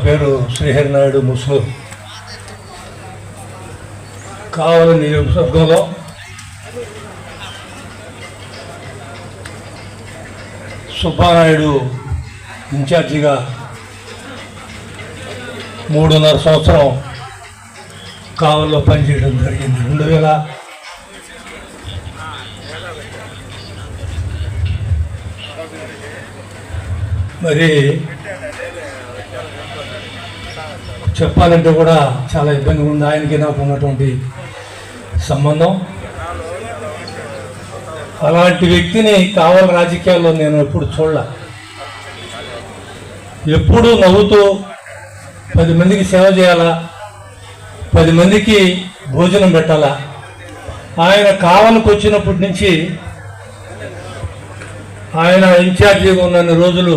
నా పేరు శ్రీహరి నాయుడు ముస్లిం కావలి నియోజకవర్గంలో సుబ్బారాయుడు ఇన్ఛార్జిగా మూడున్నర సంవత్సరం కావల్లో పనిచేయడం జరిగింది. రెండు వేల మరి చెప్పాలంటే కూడా చాలా ఇబ్బందిగా ఉంది. ఆయనకి నాకు ఉన్నటువంటి సంబంధం. అలాంటి వ్యక్తిని కావాలి రాజకీయాల్లో నేను ఎప్పుడు చూడలే. ఎప్పుడూ నవ్వుతూ పది మందికి సేవ చేయాలా? పది మందికి భోజనం పెట్టాలా? ఆయన కావలకు వచ్చినప్పటి నుంచి ఆయన ఇన్ఛార్జిగా ఉన్న రోజులు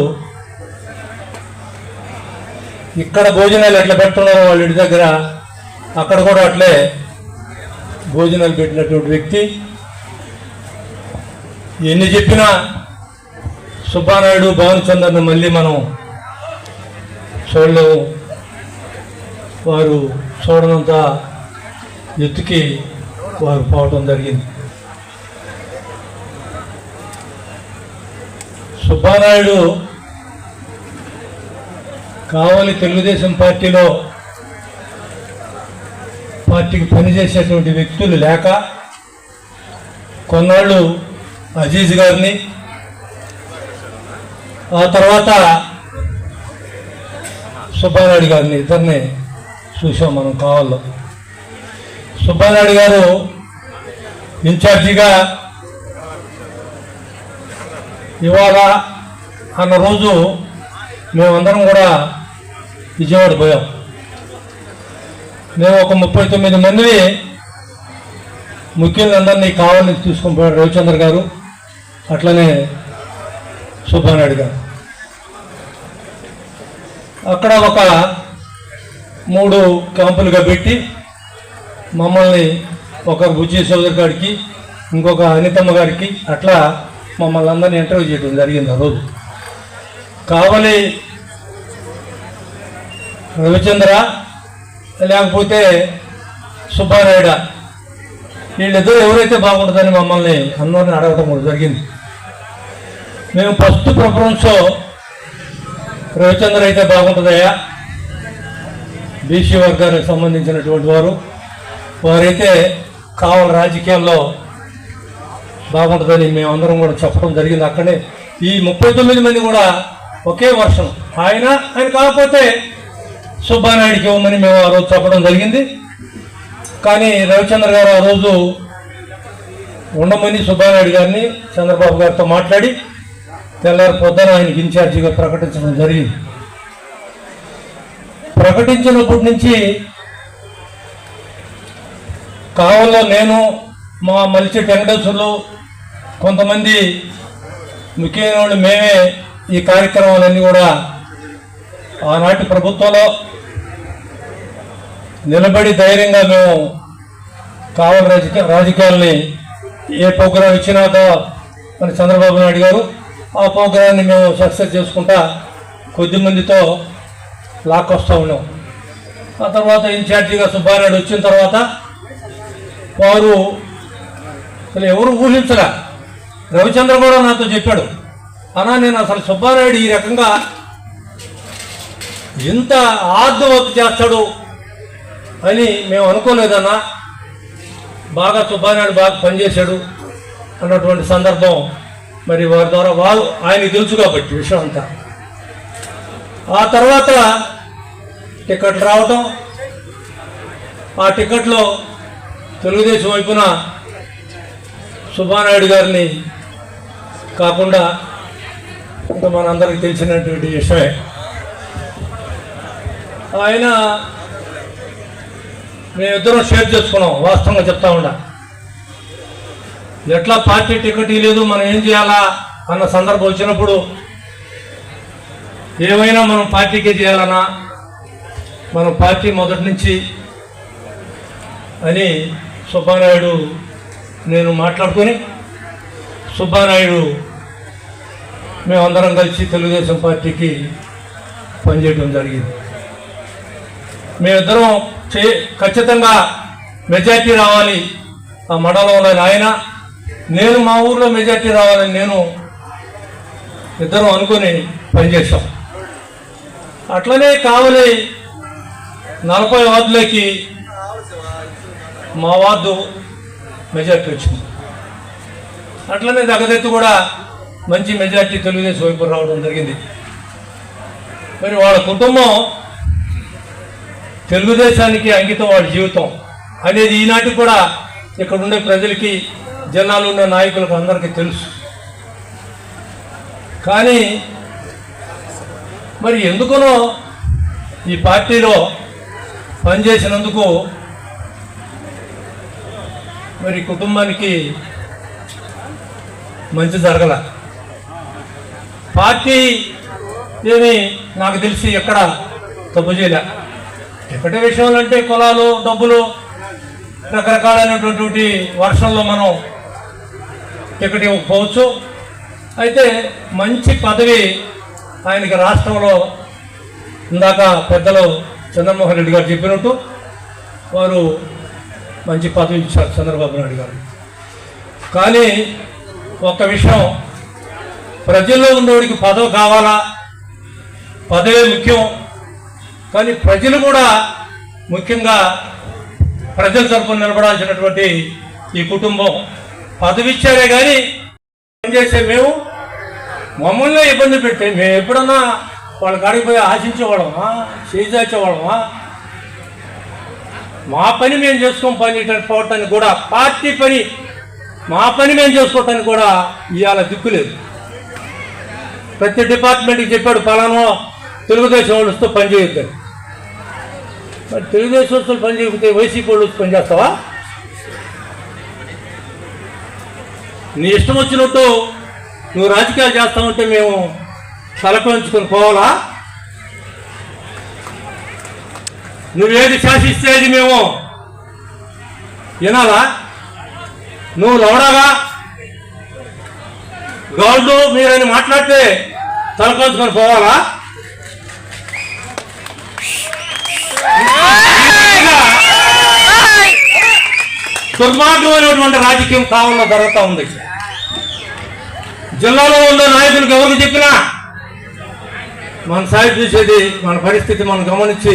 ఇక్కడ భోజనాలు ఎట్లా పెడుతున్నారో వాళ్ళ ఇంటి దగ్గర అక్కడ కూడా అట్లే భోజనాలు పెట్టినటువంటి వ్యక్తి. ఎన్ని చెప్పినా సుబ్బానాయుడు భవన్ చందర్ని మళ్ళీ మనం చూడలేము. వారు చూడనంత ఎత్తుకి వారు పోవటం జరిగింది. సుబ్బానాయుడు కావాలి తెలుగుదేశం పార్టీలో పార్టీకి పనిచేసేటువంటి వ్యక్తులు లేక కొన్నాళ్ళు అజీజ్ గారిని ఆ తర్వాత సుబ్బానాయుడు గారిని ఇద్దరిని చూసాం మనం కావాలో సుబ్బానాయుడు గారు ఇన్ఛార్జిగా ఇవాళ అన్న రోజు మేమందరం కూడా విజయవాడ పోయాం. మేము ఒక ముప్పై తొమ్మిది మందిని ముఖ్యులందరినీ కావాలని తీసుకొని పోయాడు రవిచంద్ర గారు. అట్లనే సుబ్బానాయుడు గారు అక్కడ ఒక మూడు క్యాంపులుగా పెట్టి మమ్మల్ని ఒక బుజ్జి సోదరు గారికి ఇంకొక అనితమ్మ గారికి అట్లా మమ్మల్ని అందరినీ ఇంటర్వ్యూ చేయడం జరిగింది ఆ రోజు. కావలి రవిచంద్ర లేకపోతే సుబ్బారాయుడ. వీళ్ళిద్దరు ఎవరైతే బాగుంటుందని మమ్మల్ని అందరిని అడగటం కూడా జరిగింది. మేము ఫస్ట్ ప్రిఫరెన్స్ రవిచంద్ర అయితే బాగుంటుందయ్యా. బీసీ వర్గానికి సంబంధించినటువంటి వారు. వారైతే కావాలి రాజకీయాల్లో బాగుంటుందని మేమందరం కూడా చెప్పడం జరిగింది అక్కడే. ఈ ముప్పై తొమ్మిది మంది కూడా ఒకే వర్షం. ఆయన ఆయన కాకపోతే సుబ్బానాయుడికి ఇవ్వమని మేము ఆ రోజు చెప్పడం జరిగింది. కానీ రవిచంద్ర గారు ఆ రోజు ఉండమని సుబ్బానాయుడు గారిని చంద్రబాబు గారితో మాట్లాడి తెల్లారి పొద్దున ఆయనకి ఇన్ఛార్జిగా ప్రకటించడం జరిగింది. ప్రకటించినప్పటి నుంచి కావల్లో నేను మా మలిచి వెంకటేశ్వర్లు కొంతమంది ముఖ్యమైన వాళ్ళు మేమే ఈ కార్యక్రమాలన్నీ కూడా ఆనాటి ప్రభుత్వంలో నిలబడి ధైర్యంగా మేము కావాలి రాజకీయ రాజకీయాలని ఏ ప్రోగ్రాం ఇచ్చినాక మన చంద్రబాబు నాయుడు గారు ఆ ప్రోగ్రాన్ని మేము సక్సెస్ చేసుకుంటా కొద్ది మందితో లాక్కొస్తూ ఉన్నాం. ఆ తర్వాత ఇన్ఛార్జిగా సుబ్బారాయుడు వచ్చిన తర్వాత వారు అసలు ఎవరు ఊహించరా రవిచంద్ర కూడా నాతో చెప్పాడు అన్నా నేను అసలు సుబ్బారాయుడు ఈ రకంగా ఇంత హార్డ్ వర్క్ చేస్తాడు అని మేము అనుకోలేదన్నా. బాగా సుబ్బానాయుడు బాగా పనిచేశాడు అన్నటువంటి సందర్భం మరి వారి ద్వారా వారు ఆయనకి తెలుసు కాబట్టి విషయం అంతా. ఆ తర్వాత టికెట్ రావటం ఆ టికెట్లో తెలుగుదేశం వైపున సుబ్బానాయుడు గారిని కాకుండా ఇంకా మనందరికి తెలిసినటువంటి విషయమే. ఆయన మేమిద్దరం షేర్ చేసుకున్నాం వాస్తవంగా చెప్తా ఉండా. ఎట్లా పార్టీ టికెట్ లేదు మనం ఏం చేయాలా అన్న సందర్భం వచ్చినప్పుడు ఏమైనా మనం పార్టీకే చేయాలన్నా మనం పార్టీ మొదటి నుంచి అని సుబ్బానాయుడు నేను మాట్లాడుకొని సుబ్బానాయుడు మేమందరం కలిసి తెలుగుదేశం పార్టీకి పనిచేయడం జరిగింది. మేమిద్దరం చే ఖచ్చితంగా మెజార్టీ రావాలి. ఆ మండలంలో ఆయన. నేను మా ఊర్లో మెజార్టీ రావాలని నేను ఇద్దరం అనుకుని పనిచేశాం. అట్లనే కావలి నలభై వార్డులకి మా వార్డు మెజార్టీ వచ్చింది. అట్లనే దగ్గరెత్తు కూడా మంచి మెజార్టీ తెలుగుదేశం వైపు రావడం జరిగింది. మరి వాళ్ళ కుటుంబం తెలుగుదేశానికి అంకితం వాళ్ళ జీవితం అనేది ఈనాటికి కూడా ఇక్కడ ఉండే ప్రజలకి జనాలు ఉన్న నాయకులకు అందరికీ తెలుసు. కానీ మరి ఎందుకనో ఈ పార్టీలో పనిచేసినందుకు మరి కుటుంబానికి మంచి జరగల. పార్టీ ఏమి నాకు తెలిసి ఎక్కడ తప్పు చేయలే. ఎక్కడి విషయంలో అంటే కులాలు డబ్బులు రకరకాలైనటువంటి వర్షంలో మనం టికెట్ ఇవ్వకపోవచ్చు. అయితే మంచి పదవి ఆయనకి రాష్ట్రంలో ఇందాక పెద్దలు చంద్రమోహన్ రెడ్డి గారు చెప్పినట్టు వారు మంచి పదవి ఇచ్చారు చంద్రబాబు నాయుడు గారు. కానీ ఒక విషయం ప్రజల్లో ఉన్నవాడికి పదవి కావాలా? పదవే ముఖ్యం. కానీ ప్రజలు కూడా ముఖ్యంగా ప్రజల తరపున నిలబడాల్సినటువంటి ఈ కుటుంబం పదవి ఇచ్చారే కానీ పనిచేసే మేము? మమ్మల్ని ఇబ్బంది పెట్టి మేము ఎప్పుడన్నా వాళ్ళ కాడికి పోయి ఆశించేవాళ్ళమా? చేసేవాళ్ళమా మా పని మేము చేసుకొని పని పోవటానికి కూడా పార్టీ పని మా పని మేము చేసుకోవటానికి కూడా ఇవాళ దిక్కులేదు ప్రతి డిపార్ట్మెంట్కి చెప్పాడు పలానో తెలుగుదేశం వాళ్ళు వస్తూ పనిచేయొద్దని మరి తెలుగుదేశం వస్తువులు పని చేయకపోతే వైసీపీ వాళ్ళు వచ్చి పని చేస్తావా? నీ ఇష్టం వచ్చినట్టు నువ్వు రాజకీయాలు చేస్తావంటే మేము తలకొంచుకొని పోవాలా? నువ్వేది శాసిస్తే అది మేము వినాలా? నువ్వు లవడాగా గౌడ్లు మీరని మాట్లాడితే తలకొంచుకొని పోవాలా? దుర్మార్గమైనటువంటి రాజకీయం కావాలో జరుగుతూ ఉంది. జిల్లాలో ఉన్న నాయకులకు ఎవరికి చెప్పినా మన సాయి చూసేది మన పరిస్థితి మనం గమనించి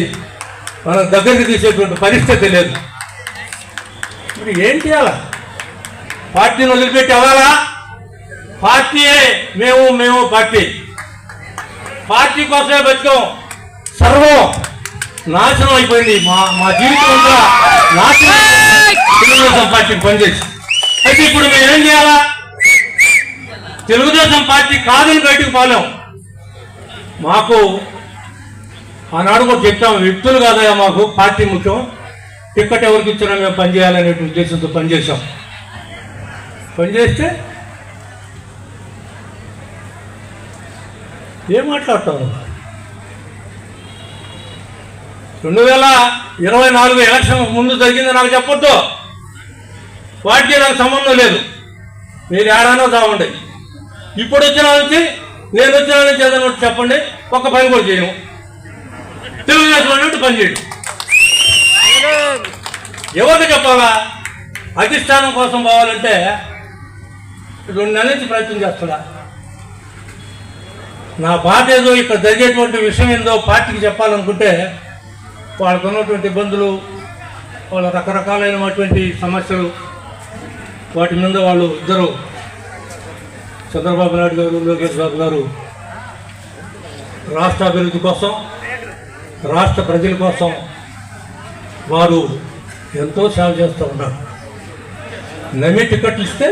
మన దగ్గరికి తీసేటువంటి పరిస్థితి లేదు. ఇప్పుడు ఏం చేయాలా పార్టీని వదిలిపెట్టి అవ్వాలా? పార్టీయే మేము మేము పార్టీ. పార్టీ కోసమే బతికాం. సర్వం. నాశనం అయిపోయింది. మా మా జీవితం అంతా నాశనం. తెలుగుదేశం పార్టీకి పనిచేసి. అయితే ఇప్పుడు మేము ఏం చేయాలా? తెలుగుదేశం పార్టీ కాదని బయటకు పోలేం. మాకు ఆనాడు కూడా చెప్పాం వ్యక్తులు కాదయా మాకు పార్టీ ముఖ్యం. టిక్కెట్ ఎవరికి ఇచ్చినా మేము పనిచేయాలనే ఉద్దేశంతో పనిచేసాం పనిచేస్తే ఏం మాట్లాడతావు రెండు వేల ఇరవై నాలుగు ఎలక్షన్ ముందు జరిగింది నాకు చెప్పొద్దు. వాటికి నాకు సంబంధం లేదు. మీరు ఏడానో చావండి ఇప్పుడు వచ్చిన నుంచి నేను వచ్చిన నుంచి ఏదైనా ఒకటి చెప్పండి ఒక్క పని కూడా చేయను. తెలుగుదేశం అన్నట్టు పని చేయడు. ఎవరికి చెప్పాలా? అధిష్టానం కోసం పోవాలంటే రెండు నెలల నుంచి ప్రయత్నం చేస్తున్నా. నా బాధ ఏదో ఇక్కడ జరిగేటువంటి విషయం ఏందో పార్టీకి చెప్పాలనుకుంటే వాళ్ళకు ఉన్నటువంటి ఇబ్బందులు వాళ్ళ రకరకాలైనటువంటి సమస్యలు వాటి మీద వాళ్ళు ఇద్దరు చంద్రబాబు నాయుడు గారు లోకేష్ బాబు గారు రాష్ట్ర అభివృద్ధి కోసం రాష్ట్ర ప్రజల కోసం వారు ఎంతో సేవ చేస్తూ ఉన్నారు. నమ్మి టికెట్లు ఇస్తే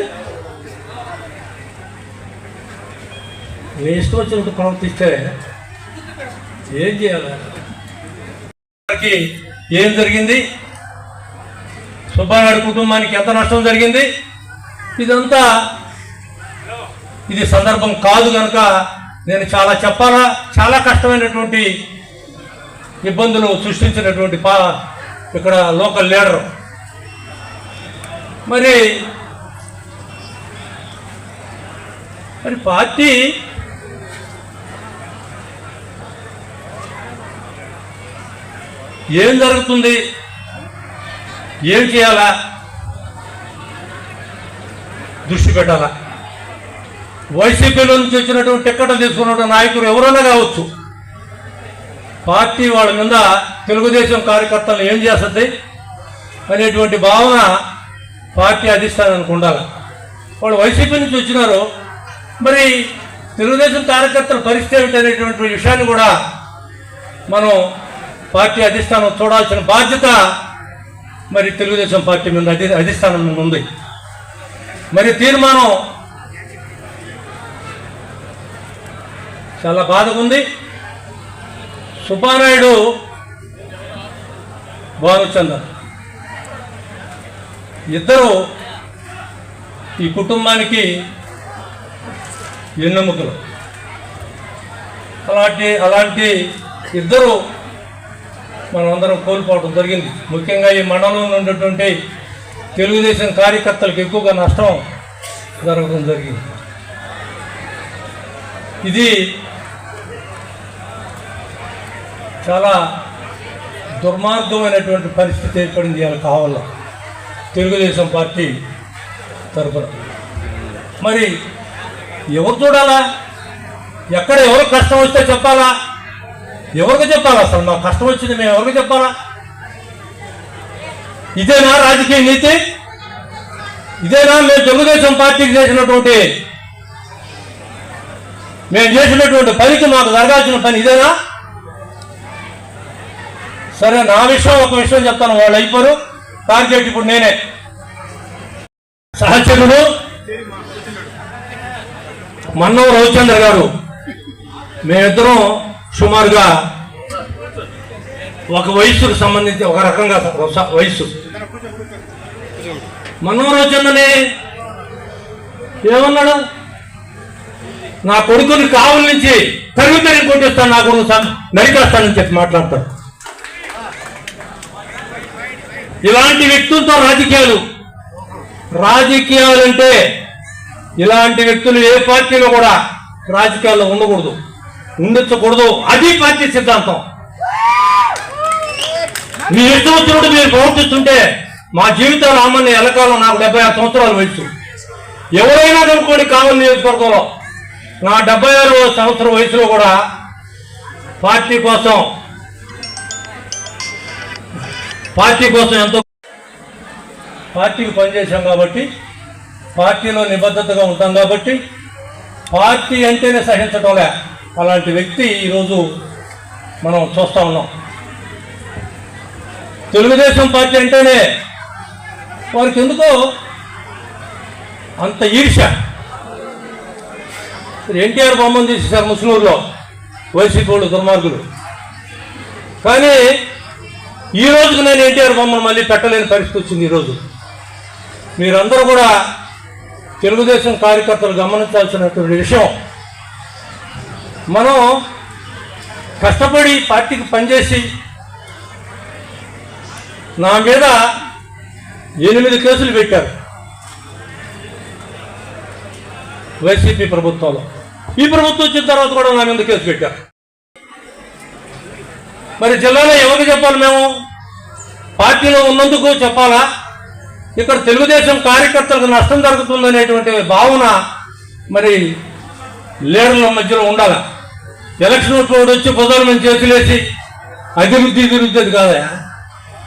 నీ ఇష్టం వచ్చినట్టు ప్రవర్తిస్తే ఏం చేయాలి? గారికి ఏం జరిగింది? సుబ్బారావు కుటుంబానికి ఎంత నష్టం జరిగింది? ఇదంతా ఇది సందర్భం కాదు కనుక నేను చాలా చెప్పాలా? చాలా కష్టమైనటువంటి ఇబ్బందులు సృష్టించినటువంటి పా ఇక్కడ లోకల్ లీడర్. మరి మరి పార్టీ ఏం జరుగుతుంది? ఏం చేయాలా? దృష్టి పెట్టాలా? వైసీపీలో నుంచి వచ్చినటువంటి టిక్కెట్లు తీసుకున్నటువంటి నాయకులు ఎవరైనా కావచ్చు. పార్టీ వాళ్ళ మీద తెలుగుదేశం కార్యకర్తలు ఏం చేస్తుంది అనేటువంటి భావన పార్టీ అధిష్టానానికి ఉండాలి? వాళ్ళు వైసీపీ నుంచి వచ్చినారు మరి తెలుగుదేశం కార్యకర్తల పరిస్థితి ఏమిటి అనేటువంటి విషయాన్ని కూడా మనం పార్టీ అధిష్టానం చూడాల్సిన బాధ్యత మరి తెలుగుదేశం పార్టీ మీద అధి అధిష్టానం మీద ఉంది. మరి తీర్మానం చాలా బాధగా ఉంది. సుబ్బానాయుడు భానుచందర్ ఇద్దరు ఈ కుటుంబానికి ఎన్నెముకలు. అలాంటి అలాంటి ఇద్దరు మనమందరం కోల్పోవడం జరిగింది. ముఖ్యంగా ఈ మండలంలో ఉన్నటువంటి తెలుగుదేశం కార్యకర్తలకు ఎక్కువగా నష్టం జరగడం జరిగింది. ఇది చాలా దుర్మార్గమైనటువంటి పరిస్థితి ఏర్పడింది ఇవాళ కావాల తెలుగుదేశం పార్టీ తరపున. మరి ఎవరు చూడాలా? ఎక్కడ ఎవరు కష్టం వస్తే చెప్పాలా? ఎవరికి చెప్పాలా అసలు? మాకు కష్టం వచ్చింది మేము ఎవరికి చెప్పాలా? ఇదేనా రాజకీయ నీతి? ఇదేనా మేము తెలుగుదేశం పార్టీకి చేసినటువంటి మేము చేసినటువంటి పనికి మాకు జరగాల్సిన పని ఇదేనా? సరే నా విషయం ఒక విషయం చెప్తాను. వాళ్ళు అయిపోరు. టార్గెట్ ఇప్పుడు నేనే. సహచరుడు మన్నవ రవిచంద్ర గారు. మేమిద్దరం సుమారుగా ఒక వయస్సుకు సంబంధించి ఒక రకంగా వయస్సు స- ఏమన్నాడు? నా కొడుకుని కావుల నుంచి తరిగి తరిగి కొట్టిస్తాను నా కొడుకు స- నరికేస్తానని చెప్పి మాట్లాడతాడు. ఇలాంటి వ్యక్తులతో రాజకీయాలు. రాజకీయాలంటే ఇలాంటి వ్యక్తులు ఏ పార్టీలో కూడా రాజకీయాల్లో ఉండకూడదు. ఉండొచ్చకూడదు. అది పార్టీ సిద్ధాంతం. మీ ఇష్టం వచ్చినట్టు మీరు ప్రవర్తిస్తుంటే మా జీవితాలు అమ్మని ఎలకాలం నాకు డెబ్బై ఆరు సంవత్సరాలు వయసు ఎవరైనా కనుక్కోండి కావాలి నియోజకవర్గంలో. నా డెబ్బై ఆరు సంవత్సరం వయసులో కూడా పార్టీ కోసం పార్టీ కోసం ఎంతో పార్టీకి పనిచేశాం కాబట్టి పార్టీలో నిబద్ధతగా ఉంటాం కాబట్టి పార్టీ అంటేనే సహించటంలే అలాంటి వ్యక్తి ఈరోజు మనం చూస్తా ఉన్నాం. తెలుగుదేశం పార్టీ అంటేనే వారికి ఎందుకో అంత ఈర్ష ఎన్టీఆర్ బొమ్మను తీసేశారు ముస్లింలో వైసీపీ వాళ్ళు దుర్మార్గులు. కానీ ఈ రోజుకు నేను ఎన్టీఆర్ బొమ్మను మళ్ళీ పెట్టలేని పరిస్థితి వచ్చింది ఈరోజు మీరందరూ కూడా తెలుగుదేశం కార్యకర్తలు గమనించాల్సినటువంటి విషయం మనం కష్టపడి పార్టీకి పనిచేసి నా మీద ఎనిమిది కేసులు పెట్టారు వైసీపీ ప్రభుత్వంలో. ఈ ప్రభుత్వం వచ్చిన తర్వాత కూడా నా మీద కేసు పెట్టారు. మరి జిల్లాలో ఎవరికి చెప్పాలి మేము? పార్టీలో ఉన్నందుకు చెప్పాలా? ఇక్కడ తెలుగుదేశం కార్యకర్తలకు నష్టం జరుగుతుందనేటువంటి భావన మరి లీడర్ల మధ్యలో ఉండాలా? ఎలక్షన్ కోడ్ వచ్చి పొదల మీద చేతులేసి అభివృద్ధి జరుగుతుంది కాదయా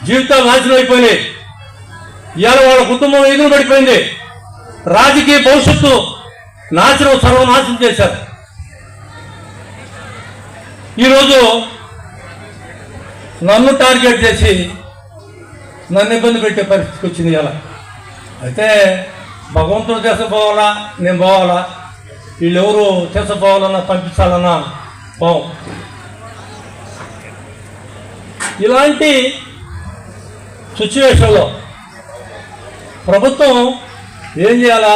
జీవితాలు నాశనం అయిపోయినాయి. ఇవాళ వాళ్ళ కుటుంబం ఎదురు పడిపోయింది. రాజకీయ భవిష్యత్తు నాశనం సర్వనాశనం చేశారు. ఈరోజు నన్ను టార్గెట్ చేసి నన్ను ఇబ్బంది పెట్టే పరిస్థితికి వచ్చింది ఇలా అయితే భగవంతుడు చేసపోవాలా నేను పోవాలా? వీళ్ళెవరు చేసపోవాలన్నా పంపించాలన్నా పాము ఇలాంటి సిచ్యువేషన్లో ప్రభుత్వం ఏం చేయాలా?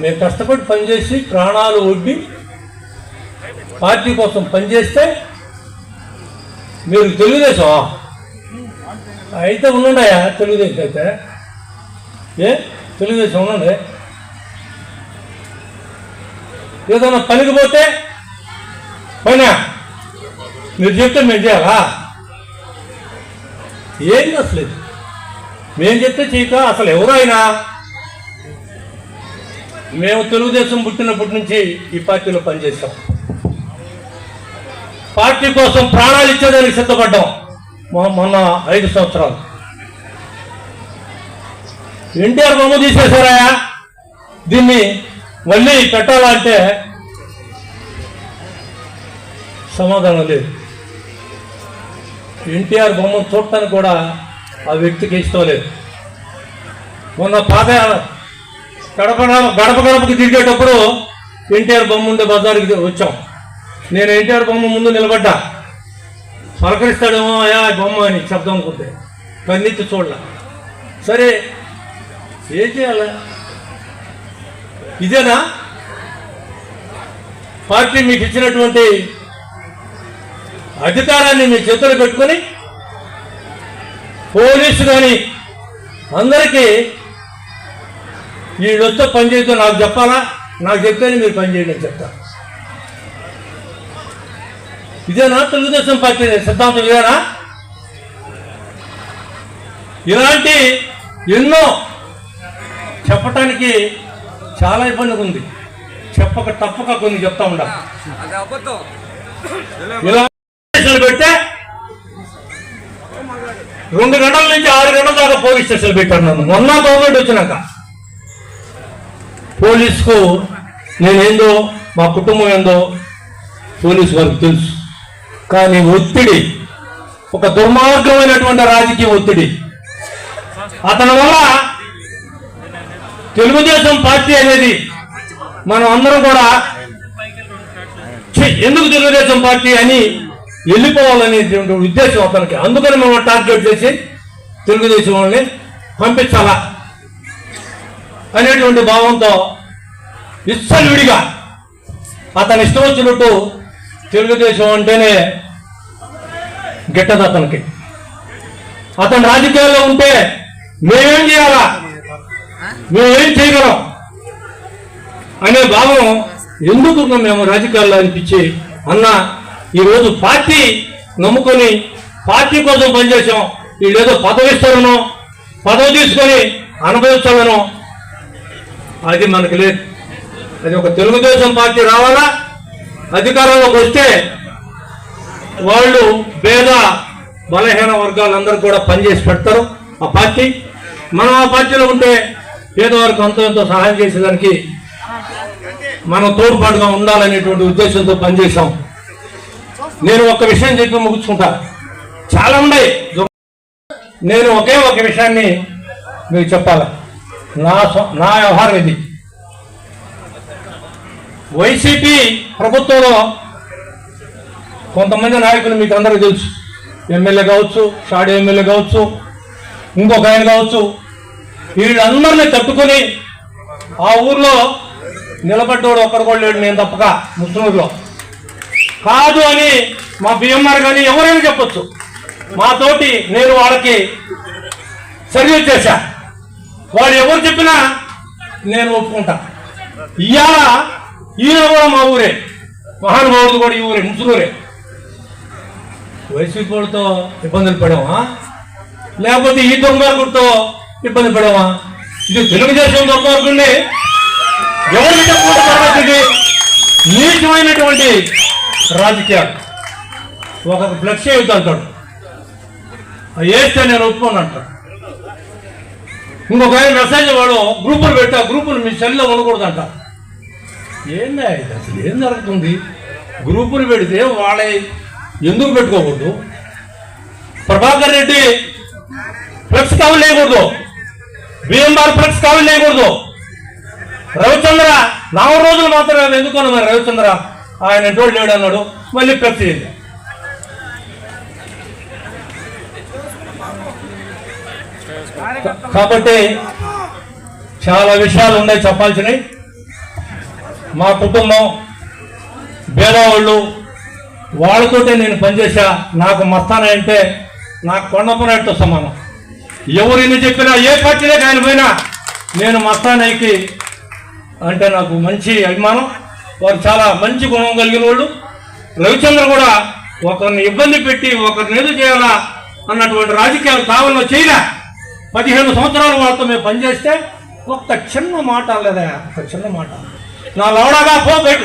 మేము కష్టపడి పనిచేసి ప్రాణాలు ఒడ్డి పార్టీ కోసం పనిచేస్తే మీరు తెలుగుదేశం అయితే ఉండండియా తెలుగుదేశం అయితే. ఏ? తెలుగుదేశం ఉండండి. ఏదైనా పనికి పోతే పోయినా మీరు చెప్తే మేము చేయాలా? ఏం అసలు మేము చెప్తే చేయక అసలు ఎవరైనా మేము తెలుగుదేశం పుట్టినప్పటి నుంచి ఈ పార్టీలో పనిచేస్తాం. పార్టీ కోసం ప్రాణాలు ఇచ్చేదానికి సిద్ధపడ్డాం. మొన్న ఐదు సంవత్సరాలు. ఎన్టీఆర్ బొమ్మ తీసేశారా? దీన్ని మళ్ళీ పెట్టాలంటే సమాధానం లేదు. ఎన్టీఆర్ బొమ్మను చూడటానికి కూడా ఆ వ్యక్తికి ఇష్టం లేదు. మొన్న పాద గడప గడప గడపకి తిరిగేటప్పుడు ఎన్టీఆర్ బొమ్మ ఉండే బజార్కి వచ్చాం. నేను ఎన్టీఆర్ బొమ్మ ముందు నిలబడ్డా. పలకరిస్తాడేమో అయా బొమ్మ అని శబ్దం అనుకుంటే. కన్నెత్తి చూడలే సరే ఏం చేయాలి? ఇదేనా? పార్టీ మీకు ఇచ్చినటువంటి అధికారాన్ని మీ చేతులు పెట్టుకొని పోలీసు కానీ అందరికీ వీళ్ళొస్తే పని నాకు చెప్పాలా? నాకు చెప్తేనే మీరు పని చేయండి అని చెప్తా. ఇదేనా? తెలుగుదేశం పార్టీ సిద్ధాంతం ఇదేనా? ఇలాంటి ఎన్నో చెప్పటానికి చాలా ఇబ్బందిగా ఉంది. చెప్పక తప్పక కొన్ని చెప్తా ఉండాలి స్టేషన్లు పెడితే రెండు గంటల నుంచి ఆరు గంటల దాకా పోలీస్ స్టేషన్ పెట్టారు నన్ను. మొన్న గవర్నమెంట్ వచ్చినాక. పోలీసుకు నేనేందో మా కుటుంబం ఏందో పోలీసు వారికి తెలుసు. కానీ ఒత్తిడి ఒక దుర్మార్గమైనటువంటి రాజకీయ ఒత్తిడి. అతని వల్ల తెలుగుదేశం పార్టీ అనేది మనం అందరం కూడా ఎందుకు తెలుగుదేశం పార్టీ అని వెళ్ళిపోవాలనేటువంటి ఉద్దేశం అతనికి. అందుకని మనం టార్గెట్ చేసి తెలుగుదేశం వాళ్ళని పంపించాలా అనేటువంటి భావంతో ఇచ్చలుడిగా అతను ఇష్టం వచ్చినట్టు తెలుగుదేశం అంటేనే గిట్టదు అతనికి. అతను రాజకీయాల్లో ఉంటే మేమేం చేయాలా? మేమేం చేయగలం? అనే భావం ఎందుకు మేము రాజకీయాల్లో అనిపించి అన్న ఈరోజు పార్టీ నమ్ముకొని పార్టీ కోసం పనిచేసాం వీళ్ళేదో పదవి ఇస్తారనో పదవి తీసుకొని అనుభవించాలనో అది మనకు లేదు. అది ఒక తెలుగుదేశం పార్టీ రావాలా? అధికారంలోకి వస్తే వాళ్ళు పేద బలహీన వర్గాలందరూ కూడా పనిచేసి పెడతారు ఆ పార్టీ. మనం ఆ పార్టీలో ఉంటే పేదవారికి అంత ఎంతో సహాయం చేసేదానికి మనం తోడ్పాటుగా ఉండాలనేటువంటి ఉద్దేశంతో పనిచేశాం. నేను ఒక విషయం చెప్పి ముగించుకుంటా. చాలా ఉన్నాయి. నేను ఒకే ఒక విషయాన్ని మీకు చెప్పాలి. నా నా వ్యవహారం ఇది. వైసీపీ ప్రభుత్వంలో కొంతమంది నాయకులు మీకు అందరికీ తెలుసు. ఎమ్మెల్యే కావచ్చు షాడీ ఎమ్మెల్యే కావచ్చు ఇంకొక ఆయన కావచ్చు వీళ్ళందరినీ తట్టుకుని ఆ ఊర్లో నిలబడ్డోడు ఒక్కడు కూడా లేడు నేను తప్పక ముస్లింలో కాదు అని మా బిఎంఆర్ కానీ ఎవరైనా చెప్పొచ్చు. మాతోటి నేను వాళ్ళకి సర్వీస్ చేశా వాళ్ళు ఎవరు చెప్పినా నేను ఒప్పుకుంటా. ఇవాళ ఈయన కూడా మా ఊరే. మహానుభావుడు కూడా ఈ ఊరే ముసులూరే వైసీపీ వాళ్ళతో ఇబ్బందులు పడామా లేకపోతే ఈ దుర్మార్గుడితో ఇబ్బంది పడామా ఇది తెలుగుదేశం దుర్మార్గుడిని ఎవరికి చెప్పుకుంటే ఇది నీచమైనటువంటి రాజకీయాలు. ఒక ఫ్లెక్స్ వేయద్దు అంటాడు వేస్తే నేను ఒప్పుకోను అంటాడు. ఇంకొక మెసేజ్ వాడు గ్రూపులు పెట్టా గ్రూపులు మీ సెల్లో ఉండకూడదంట. ఏంది ఇది? అసలు ఏం జరుగుతుంది? గ్రూపులు పెడితే వాళ్ళ ఎందుకు పెట్టుకోకూడదు? ప్రభాకర్ రెడ్డి ఫ్లెక్స్ కవర్ లేకూడదు విఎంఆర్ ఫ్లెక్స్ కామెంట్ చేయకూడదు. రవిచంద్ర నాలుగు రోజులు మాత్రమే ఎందుకన్నా మరి రవిచంద్ర. ఆయన ఎంటోడు లేడు అన్నాడు. మళ్ళీ ఫ్లెక్స్ చేయండి. కాబట్టి చాలా విషయాలు ఉన్నాయి చెప్పాల్సినవి. మా కుటుంబం భేదవాళ్ళు వాళ్ళతోటే నేను పనిచేసా నాకు మస్తానంటే నాకు కొండపనట్టు సమానం. ఎవరు ఎన్ని చెప్పినా ఏ పార్టీలోకి ఆయన పోయినా నేను మస్తానైకి అంటే నాకు మంచి అభిమానం. వారు చాలా మంచి గుణం కలిగిన వాళ్ళు. రవిచంద్ర కూడా ఒకరిని ఇబ్బంది పెట్టి ఒకరిని ఎదురు చేయాలా అన్నటువంటి రాజకీయాలు కావాలో చేయలే. పదిహేను సంవత్సరాల వాళ్ళతో మేము పనిచేస్తే ఒక్క చిన్న మాట లేదా ఒక చిన్న మాట. నా లవడగా పో బయట.